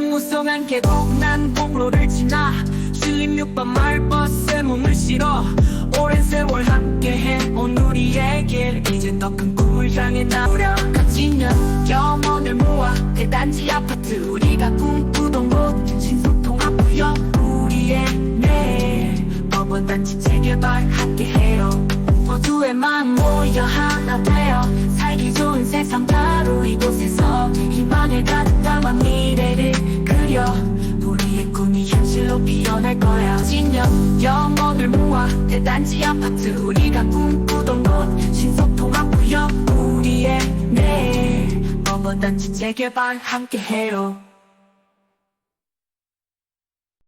무성한 계곡 난 공로를 지나. 16번 마을버스에 몸을 실어. 오랜 세월 함께해 온 우리의 길 이제 더 큰 꿈을 향해 갇힌년 겸언을 모아 대단지 아파트. 우리가 꿈꾸던 곳 신속통합구역. 우리의 내일 법원 단지 재개발 함께해요. 모두의 마음 모여 하나 되어. 살기 좋은 세상 바로 이곳에서 희망을 가득 담아 미래 를 그려. 우리의 꿈이 현실로 피어날 거야. 진영 영혼을 모아 대단지 아파트. 우리가 꿈꾸던 곳. 신속통합 구역. 우리의 내일. 법원단지 재개발 함께해요